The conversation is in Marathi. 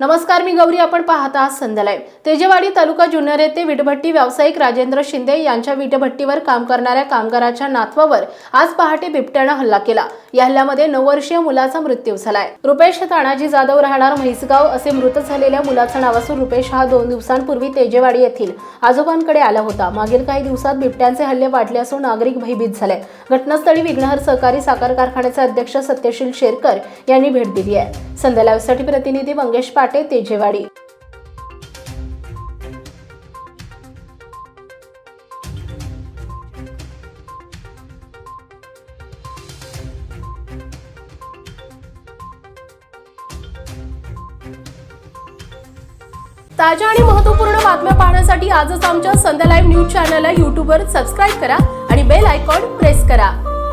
नमस्कार मी गौरी. आपण पाहत आहात संध्यालय तेजेवाडी तालुका जुन्नर येथे विटभट्टी व्यावसायिक राजेंद्र शिंदे यांच्या विटभट्टीवर काम करणाऱ्या कामगाराच्या नातवावर आज पहाटे बिबट्यानं हल्ला केला. या हल्ल्यामध्ये नऊ वर्षीय मुलाचा मृत्यू झालाय. रुपेश तानाजी जाधव राहणार म्हैसगाव असे मृत झालेल्या मुलाचं नाव असून रुपेश हा दोन दिवसांपूर्वी तेजेवाडी येथील आजोबांकडे आला होता. मागील काही दिवसात बिबट्यांचे हल्ले वाढले असून नागरिक भयभीत झाले. घटनास्थळी विघ्नहर सहकारी साखर कारखान्याचे अध्यक्ष सत्यशील शेरकर यांनी भेट दिली आहे. संध्या लाईव्हसाठी प्रतिनिधी मंगेश पाटे तेजेवाडी. ताज्या आणि महत्त्वपूर्ण बातम्या पाहण्यासाठी आजच आमच्या संध्या लाईव्ह न्यूज चॅनलला यूट्यूबवर सबस्क्राईब करा आणि बेल आयकॉन प्रेस करा.